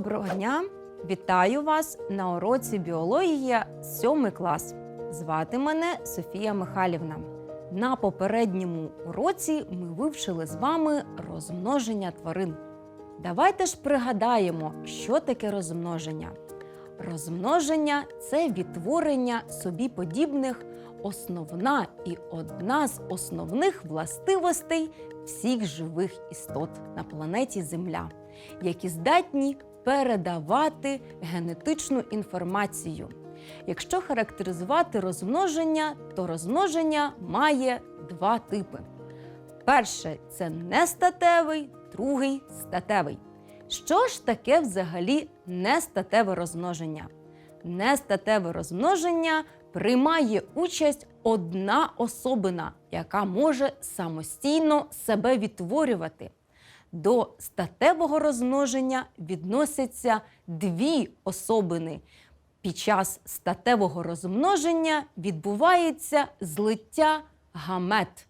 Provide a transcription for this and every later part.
Доброго дня! Вітаю вас на уроці біологія 7 клас. Звати мене Софія Михайлівна. На попередньому уроці ми вивчили з вами розмноження тварин. Давайте ж пригадаємо, що таке розмноження. Розмноження це відтворення собі подібних, основна і одна з основних властивостей всіх живих істот на планеті Земля, які здатні передавати генетичну інформацію. Якщо характеризувати розмноження, то розмноження має два типи. Перше це нестатевий, другий статевий. Що ж таке взагалі нестатеве розмноження? Нестатеве розмноження приймає участь одна особина, яка може самостійно себе відтворювати. До статевого розмноження відносяться дві особини. Під час статевого розмноження відбувається злиття гамет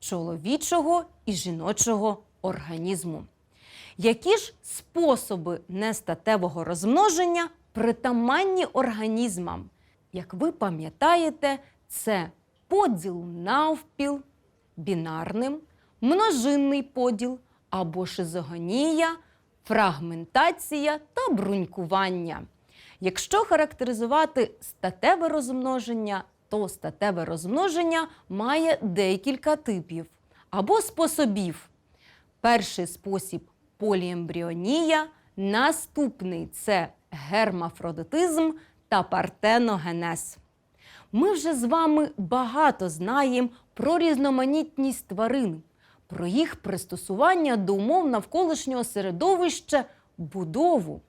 чоловічого і жіночого організму. Які ж способи нестатевого розмноження притаманні організмам? Як ви пам'ятаєте, це поділ навпіл, бінарним, множинний поділ або шизогонія, фрагментація та брунькування. Якщо характеризувати статеве розмноження, то статеве розмноження має декілька типів або способів. Перший спосіб поліембріонія, наступний це гермафродитизм та партеногенез. Ми вже з вами багато знаємо про різноманітність тварин, про їх пристосування до умов навколишнього середовища, будову.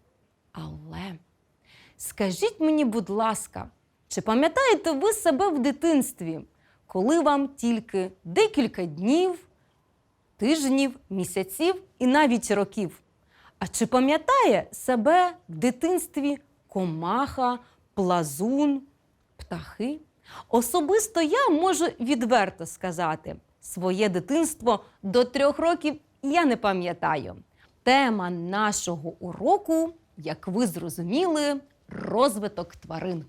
Але скажіть мені, будь ласка, чи пам'ятаєте ви себе в дитинстві, коли вам тільки декілька днів, тижнів, місяців і навіть років? А чи пам'ятає себе в дитинстві комаха, плазун, птахи? Особисто я можу відверто сказати, своє дитинство до трьох років я не пам'ятаю. Тема нашого уроку, як ви зрозуміли, розвиток тварин.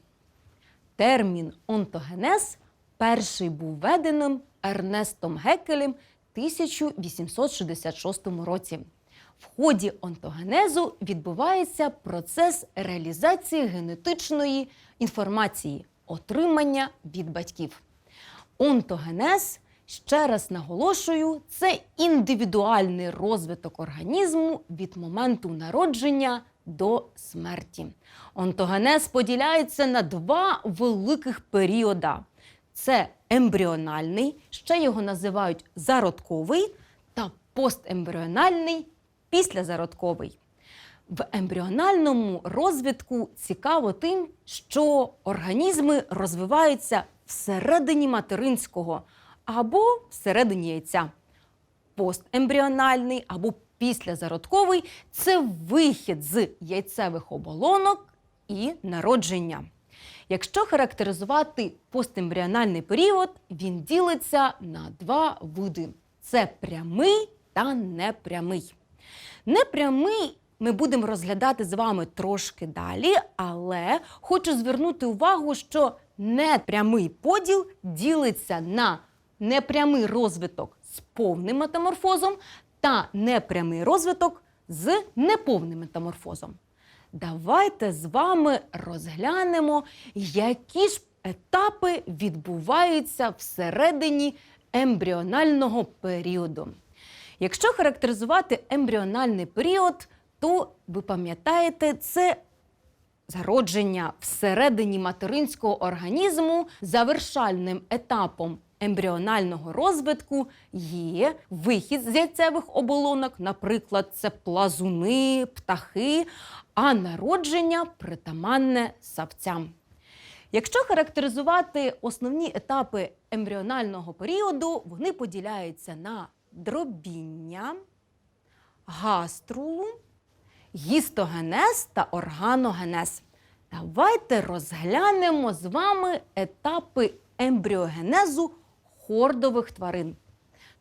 Термін онтогенез перший був введеним Ернестом Геккелем 1866 році. В ході онтогенезу відбувається процес реалізації генетичної інформації, отримання від батьків. Онтогенез, ще раз наголошую, це індивідуальний розвиток організму від моменту народження до смерті. Онтогенез поділяється на два великих періода: це ембріональний, ще його називають зародковий, та постембріональний післязародковий. В ембріональному розвитку цікаво тим, що організми розвиваються всередині материнського або всередині яйця. Постембріональний або післязародковий це вихід з яйцевих оболонок і народження. Якщо характеризувати постембріональний період, він ділиться на два види: це прямий та непрямий. Непрямий ми будемо розглядати з вами трошки далі, але хочу звернути увагу, що непрямий поділ ділиться на непрямий розвиток з повним метаморфозом та непрямий розвиток з неповним метаморфозом. Давайте з вами розглянемо, які ж етапи відбуваються всередині ембріонального періоду. Якщо характеризувати ембріональний період, то ви пам'ятаєте, це зародження всередині материнського організму завершальним етапом ембріонального розвитку є вихід з яйцевих оболонок, наприклад, це плазуни, птахи, а народження притаманне савцям. Якщо характеризувати основні етапи ембріонального періоду, вони поділяються на дробіння, гаструлу, гістогенез та органогенез. Давайте розглянемо з вами етапи ембріогенезу хордових тварин.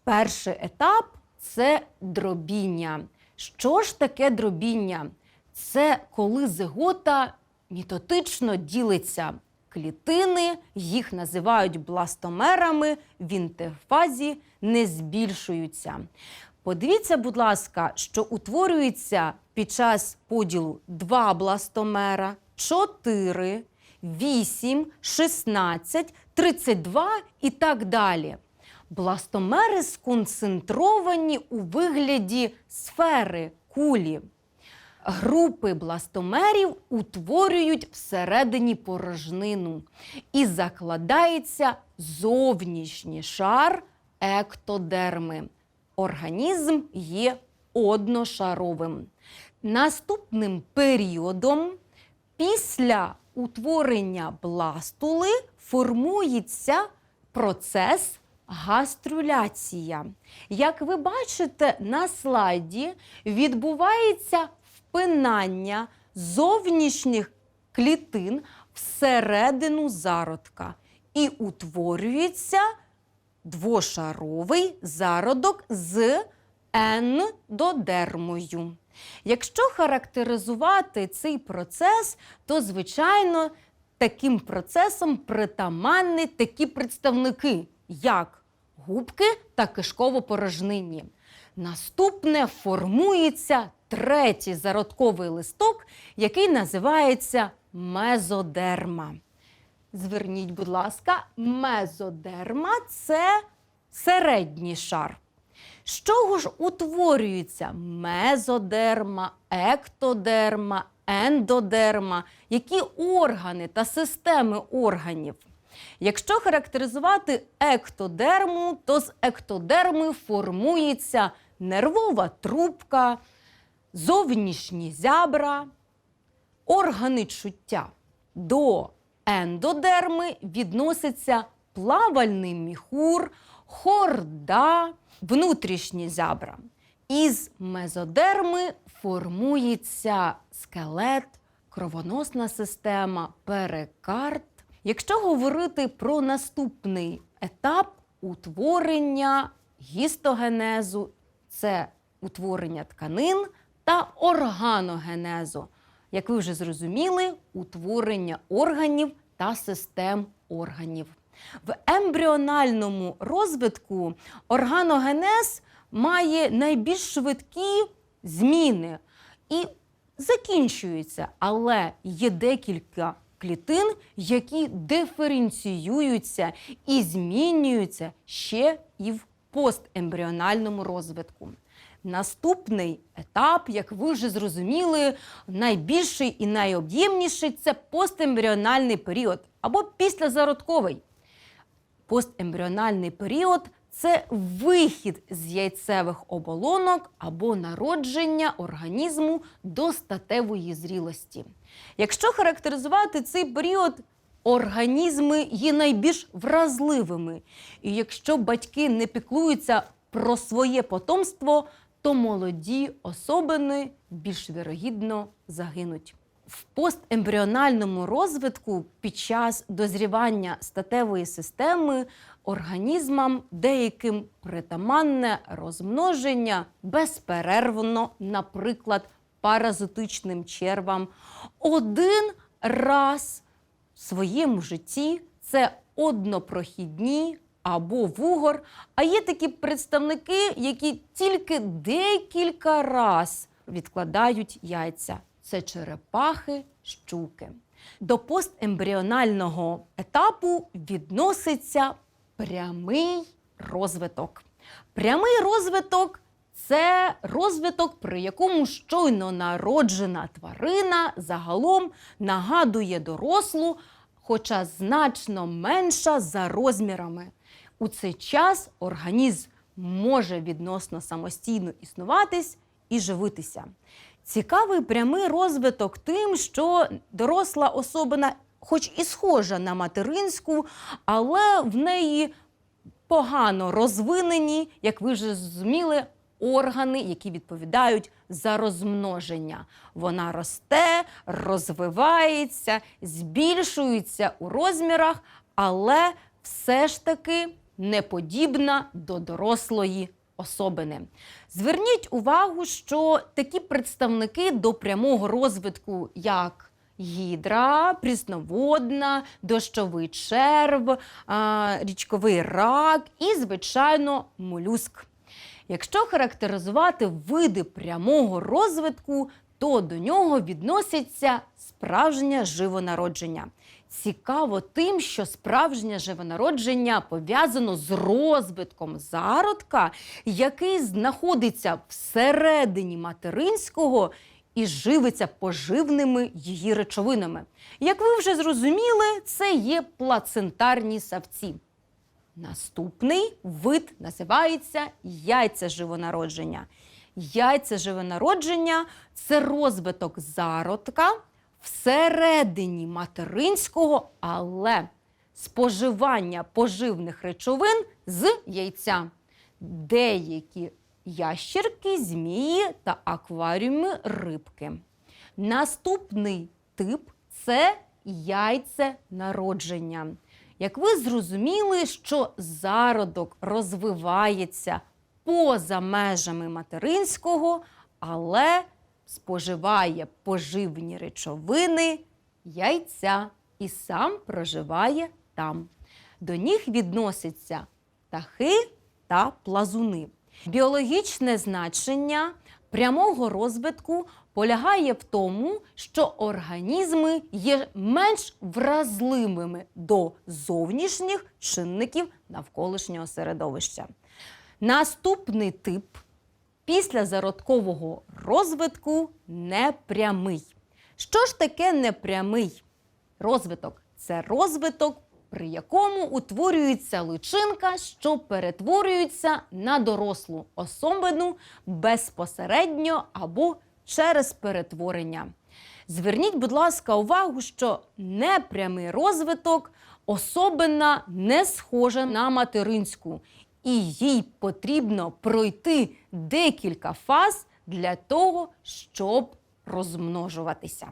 Перший етап це дробіння. Що ж таке дробіння? Це коли зигота мітотично ділиться. Клітини, їх називають бластомерами, в інтерфазі не збільшуються. Подивіться, будь ласка, що утворюється під час поділу 2 бластомера, 4, 8, 16, 32 і так далі. Бластомери сконцентровані у вигляді сфери кулі. Групи бластомерів утворюють всередині порожнину і закладається зовнішній шар ектодерми. Організм є одношаровим. Наступним періодом після утворення бластули формується процес гастрюляція. Як ви бачите на слайді, відбувається впинання зовнішніх клітин всередину зародка і утворюється двошаровий зародок з ендодермою. Якщо характеризувати цей процес, то, звичайно, таким процесом притаманні такі представники, як губки та кишково-порожнинні. Наступне формується третій зародковий листок, який називається мезодерма. Зверніть, будь ласка, мезодерма це середній шар. З чого ж утворюється мезодерма, ектодерма, ендодерма, які органи та системи органів? Якщо характеризувати ектодерму, то з ектодерми формується нервова трубка, зовнішні зябра, органи чуття. До ендодерми відноситься плавальний міхур, хорда, внутрішні зябра. Із мезодерми формується скелет, кровоносна система, перикард. Якщо говорити про наступний етап утворення гістогенезу, це утворення тканин та органогенезу. Як ви вже зрозуміли, утворення органів та систем органів. В ембріональному розвитку органогенез має найбільш швидкі зміни і закінчується, але є декілька клітин, які диференціюються і змінюються ще і в постембріональному розвитку. Наступний етап, як ви вже зрозуміли, найбільший і найоб'ємніший це постембріональний період або післязародковий. Постембріональний період це вихід з яйцевих оболонок або народження організму до статевої зрілості. Якщо характеризувати цей період, організми є найбільш вразливими. І якщо батьки не піклуються про своє потомство, то молоді особини більш вірогідно загинуть. В постембріональному розвитку під час дозрівання статевої системи організмам деяким притаманне розмноження безперервно, наприклад, паразитичним червам. Один раз в своєму житті це однопрохідні або вугор. А є такі представники, які тільки декілька раз відкладають яйця. Це черепахи, щуки. До постембріонального етапу відноситься прямий розвиток. Прямий розвиток це розвиток, при якому щойно народжена тварина загалом нагадує дорослу, хоча значно менша за розмірами. У цей час організм може відносно самостійно існуватись і живитися. Цікавий прямий розвиток тим, що доросла особина хоч і схожа на материнську, але в неї погано розвинені, як ви вже зрозуміли, органи, які відповідають за розмноження. Вона росте, розвивається, збільшується у розмірах, але все ж таки не подібна до дорослої особини. Зверніть увагу, що такі представники до прямого розвитку, як гідра, прісноводна, дощовий черв, річковий рак і, звичайно, молюск. Якщо характеризувати види прямого розвитку, то до нього відноситься справжнє живонародження. Цікаво тим, що справжнє живонародження пов'язано з розвитком зародка, який знаходиться всередині материнського і живиться поживними її речовинами. Як ви вже зрозуміли, це є плацентарні савці. Наступний вид називається яйця живонародження. Яйця живонародження це розвиток зародка всередині материнського, але споживання поживних речовин з яйця. Деякі ящерки, змії та акваріуми рибки. Наступний тип це яйце народження. Як ви зрозуміли, що зародок розвивається поза межами материнського, але споживає поживні речовини яйця і сам проживає там. До них відносяться птахи та плазуни. Біологічне значення прямого розвитку полягає в тому, що організми є менш вразливими до зовнішніх чинників навколишнього середовища. Наступний тип після зародкового розвитку непрямий. Що ж таке непрямий розвиток? Це розвиток, при якому утворюється личинка, що перетворюється на дорослу особину безпосередньо або через перетворення. Зверніть, будь ласка, увагу, що непрямий розвиток особина не схожа на материнську, і їй потрібно пройти декілька фаз для того, щоб розмножуватися.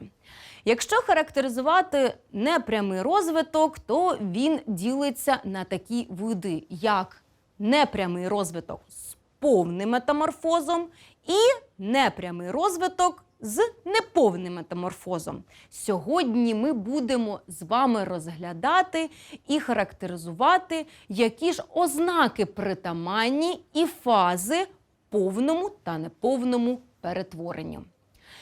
Якщо характеризувати непрямий розвиток, то він ділиться на такі види, як непрямий розвиток з повним метаморфозом і непрямий розвиток з неповним метаморфозом. Сьогодні ми будемо з вами розглядати і характеризувати, які ж ознаки притаманні і фази повному та неповному перетворенню.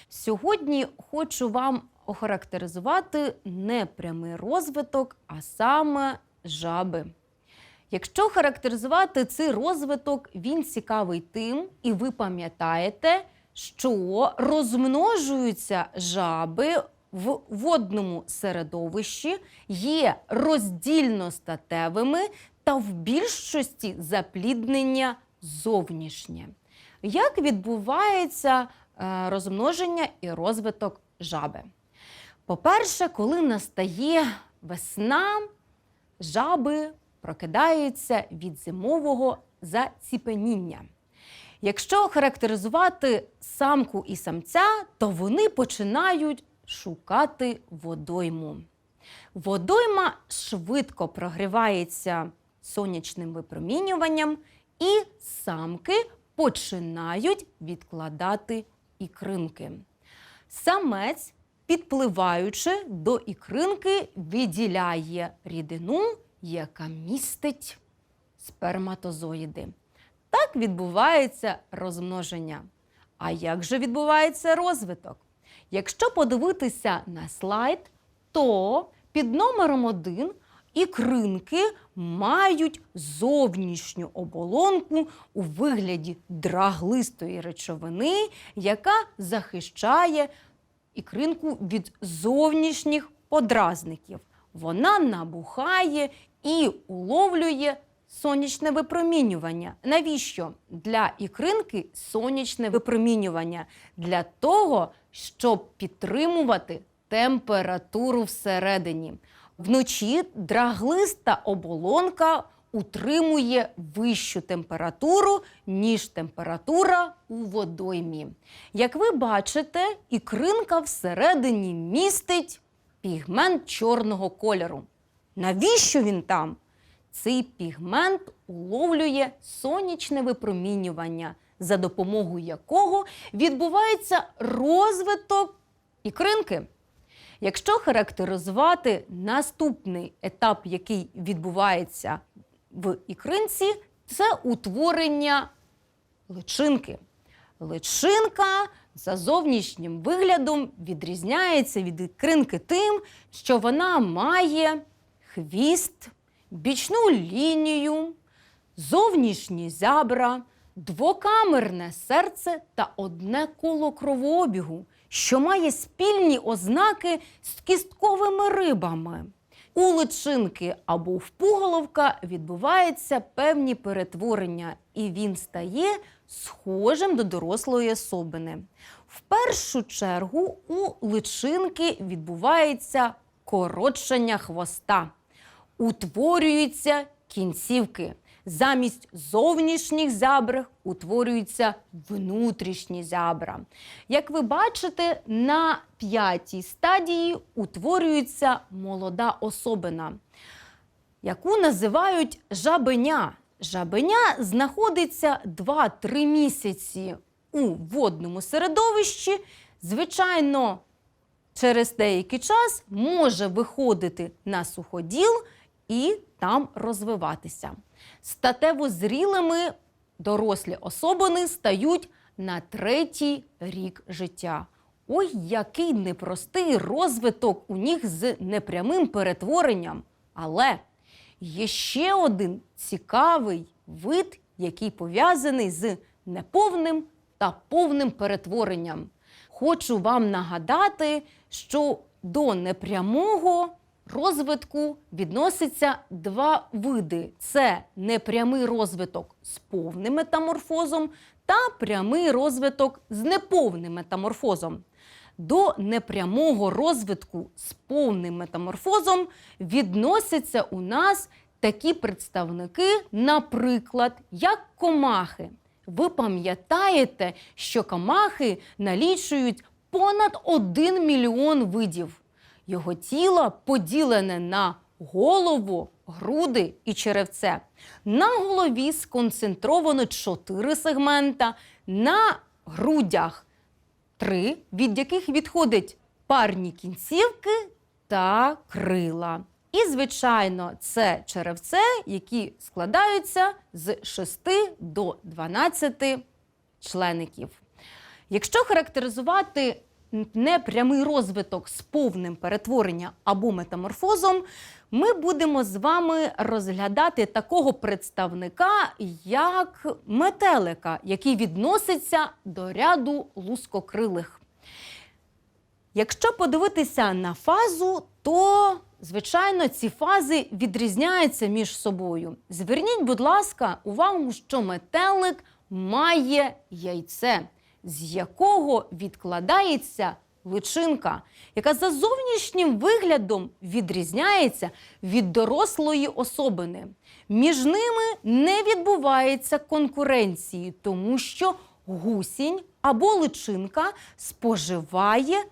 Сьогодні хочу вам охарактеризувати непрямий розвиток, а саме жаби. Якщо характеризувати цей розвиток, він цікавий тим, і ви пам'ятаєте, що розмножуються жаби в водному середовищі, є роздільно статевими та в більшості запліднення зовнішнє. Як відбувається е, розмноження і розвиток жаби? По-перше, коли настає весна, жаби прокидаються від зимового заціпеніння. Якщо характеризувати самку і самця, то вони починають шукати водойму. Водойма швидко прогрівається сонячним випромінюванням, і самки починають відкладати ікринки. Самець, підпливаючи до ікринки, виділяє рідину, яка містить сперматозоїди. Так відбувається розмноження. А як же відбувається розвиток? Якщо подивитися на слайд, то під номером 1 ікринки мають зовнішню оболонку у вигляді драглистої речовини, яка захищає ікринку від зовнішніх подразників. Вона набухає і уловлює сонячне випромінювання. Навіщо? Для ікринки сонячне випромінювання для того, щоб підтримувати температуру всередині. Вночі драглиста оболонка утримує вищу температуру, ніж температура у водоймі. Як ви бачите, ікринка всередині містить пігмент чорного кольору. Навіщо він там? Цей пігмент уловлює сонячне випромінювання, за допомогою якого відбувається розвиток ікринки. Якщо характеризувати наступний етап, який відбувається в ікринці, це утворення личинки. Личинка за зовнішнім виглядом відрізняється від ікринки тим, що вона має хвіст, бічну лінію, зовнішні зябра, двокамерне серце та одне коло кровообігу, що має спільні ознаки з кістковими рибами. У личинки або в пуголовка відбуваються певні перетворення, і він стає схожим до дорослої особини. В першу чергу у личинки відбувається коротшення хвоста утворюються кінцівки. Замість зовнішніх зябр утворюються внутрішні зябра. Як ви бачите, на п'ятій стадії утворюється молода особина, яку називають жабеня. Жабеня знаходиться 2-3 місяці у водному середовищі. Звичайно, через деякий час може виходити на суходіл і там розвиватися. Статево зрілими дорослі особини стають на третій рік життя. Ой, який непростий розвиток у них з непрямим перетворенням. Але є ще один цікавий вид, який пов'язаний з неповним та повним перетворенням. Хочу вам нагадати, що до непрямого розвитку відноситься два види: це непрямий розвиток з повним метаморфозом та прямий розвиток з неповним метаморфозом. До непрямого розвитку з повним метаморфозом відносяться у нас такі представники, наприклад, як комахи. Ви пам'ятаєте, що комахи налічують понад 1 мільйон видів. Його тіло поділене на голову, груди і черевце. На голові сконцентровано 4 сегмента, на грудях 3, від яких відходять парні кінцівки та крила. І, звичайно, це черевце, які складаються з 6 до 12 члеників. Якщо характеризувати непрямий розвиток з повним перетворенням або метаморфозом, ми будемо з вами розглядати такого представника, як метелика, який відноситься до ряду лускокрилих. Якщо подивитися на фазу, то, звичайно, ці фази відрізняються між собою. Зверніть, будь ласка, увагу, що метелик має яйце, з якого відкладається личинка, яка за зовнішнім виглядом відрізняється від дорослої особини. Між ними не відбувається конкуренції, тому що гусінь або личинка споживає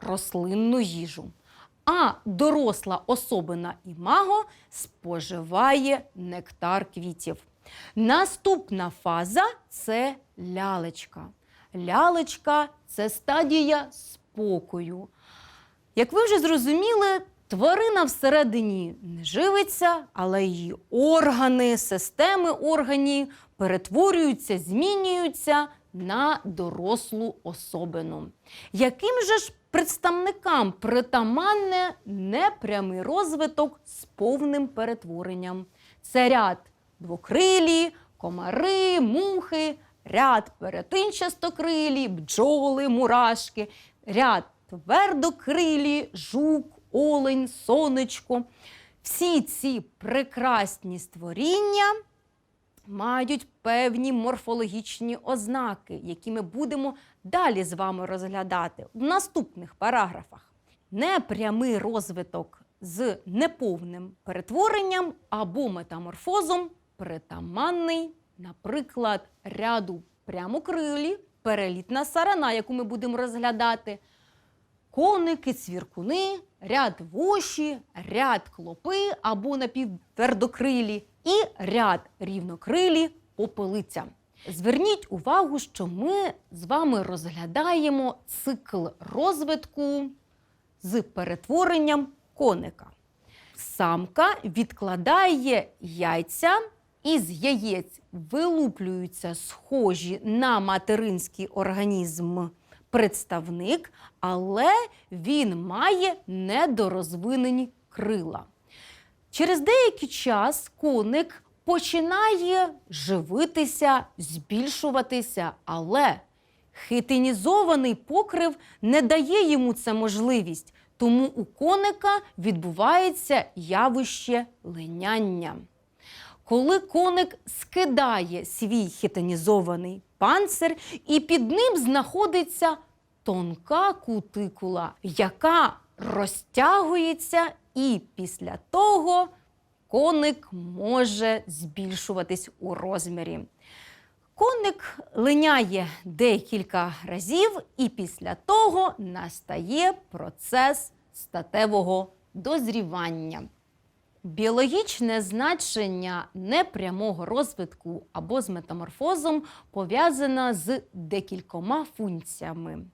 рослинну їжу. А доросла особина імаго споживає нектар квітів. Наступна фаза це лялечка. Лялечка це стадія спокою. Як ви вже зрозуміли, тварина всередині не живиться, але її органи, системи органів перетворюються, змінюються на дорослу особину. Яким же ж представникам притаманне непрямий розвиток з повним перетворенням? Це ряд двокрилі, комари, мухи, ряд перетинчастокрилі, бджоли, мурашки, ряд твердокрилі, жук, олень, сонечко. Всі ці прекрасні створіння мають певні морфологічні ознаки, які ми будемо далі з вами розглядати в наступних параграфах. непрямий розвиток з неповним перетворенням або метаморфозом притаманний, наприклад, ряду прямокрилі, перелітна сарана, яку ми будемо розглядати, коники, цвіркуни, ряд воші, ряд клопи або напівтвердокрилі і ряд рівнокрилі попелиця. Зверніть увагу, що ми з вами розглядаємо цикл розвитку з перетворенням коника. Самка відкладає яйця, із яєць вилуплюються схожі на материнський організм представник, але він має недорозвинені крила. Через деякий час коник починає живитися, збільшуватися, але хитинізований покрив не дає йому це можливість, тому у коника відбувається явище линяння. Коли коник скидає свій хитинізований панцир, і під ним знаходиться тонка кутикула, яка розтягується, і після того коник може збільшуватись у розмірі. Коник линяє декілька разів, і після того настає процес статевого дозрівання. Біологічне значення непрямого розвитку або з метаморфозом пов'язане з декількома функціями.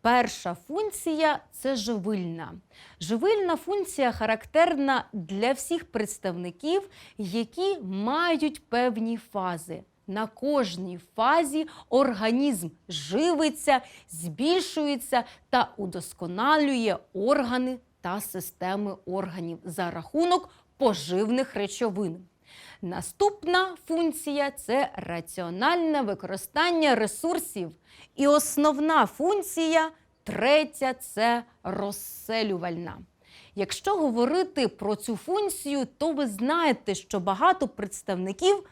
Перша функція це живильна. Живильна функція характерна для всіх представників, які мають певні фази. На кожній фазі організм живиться, збільшується та удосконалює органи та системи органів за рахунок поживних речовин. Наступна функція це раціональне використання ресурсів. І основна функція третя це розселювальна. Якщо говорити про цю функцію, то ви знаєте, що багато представників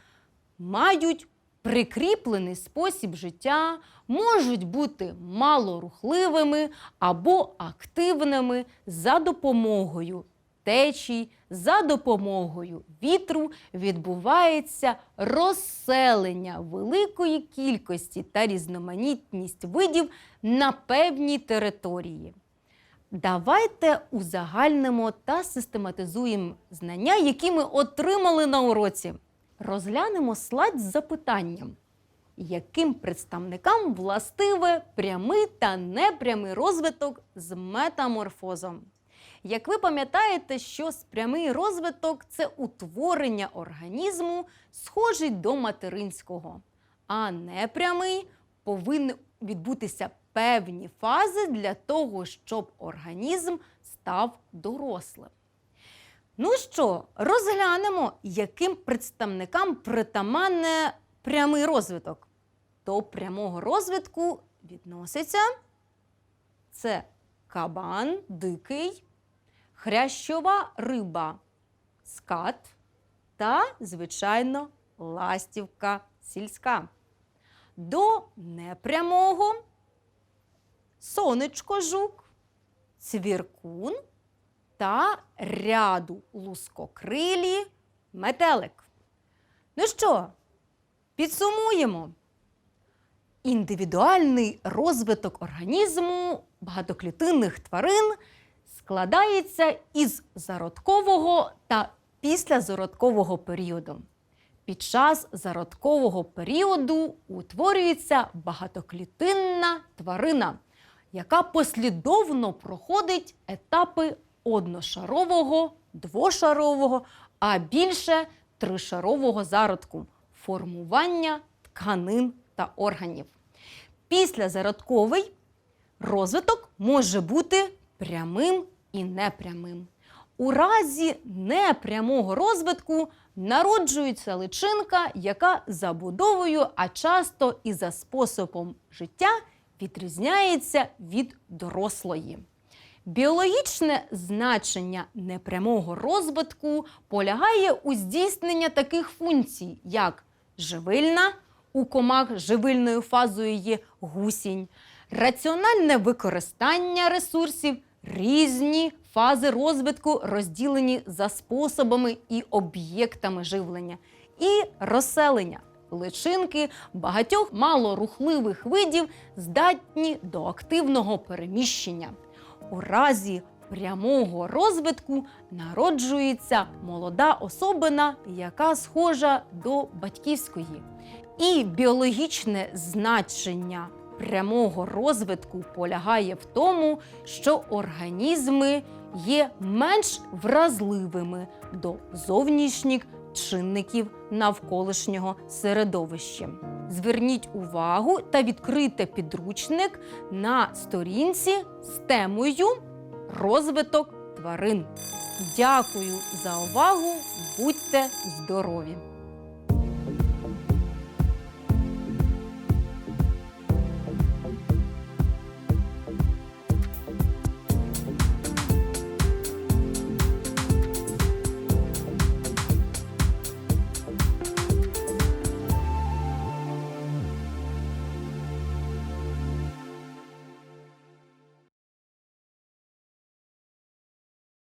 мають прикріплений спосіб життя, можуть бути малорухливими або активними за допомогою течій, за допомогою вітру відбувається розселення великої кількості та різноманітність видів на певній території. Давайте узагальнимо та систематизуємо знання, які ми отримали на уроці. Розглянемо слайд з запитанням, яким представникам властиве прямий та непрямий розвиток з метаморфозом. Як ви пам'ятаєте, що прямий розвиток це утворення організму, схожий до материнського, а непрямий повинні відбутися певні фази для того, щоб організм став дорослим. Ну що, розглянемо, яким представникам притаманне прямий розвиток. До прямого розвитку відноситься це кабан дикий, хрящова риба, скат та, звичайно, ластівка сільська. До непрямого сонечко жук, цвіркун та ряду лускокрилі метелик. Ну що, підсумуємо. Індивідуальний розвиток організму багатоклітинних тварин складається із зародкового та післязародкового періоду. Під час зародкового періоду утворюється багатоклітинна тварина, яка послідовно проходить етапи одношарового, двошарового, а більше тришарового зародку формування тканин та органів. Післязародковий розвиток може бути прямим і непрямим. У разі непрямого розвитку народжується личинка, яка забудовою, а часто і за способом життя відрізняється від дорослої. Біологічне значення непрямого розвитку полягає у здійсненні таких функцій, як живильна, у комах живильною фазою є гусінь, раціональне використання ресурсів, Різні фази розвитку розділені за способами і об'єктами живлення і розселення. Личинки багатьох малорухливих видів здатні до активного переміщення. У разі прямого розвитку народжується молода особина, яка схожа до батьківської. І біологічне значення прямого розвитку полягає в тому, що організми є менш вразливими до зовнішніх чинників навколишнього середовища. Зверніть увагу та відкрийте підручник на сторінці з темою Розвиток тварин. Дякую за увагу! Будьте здорові!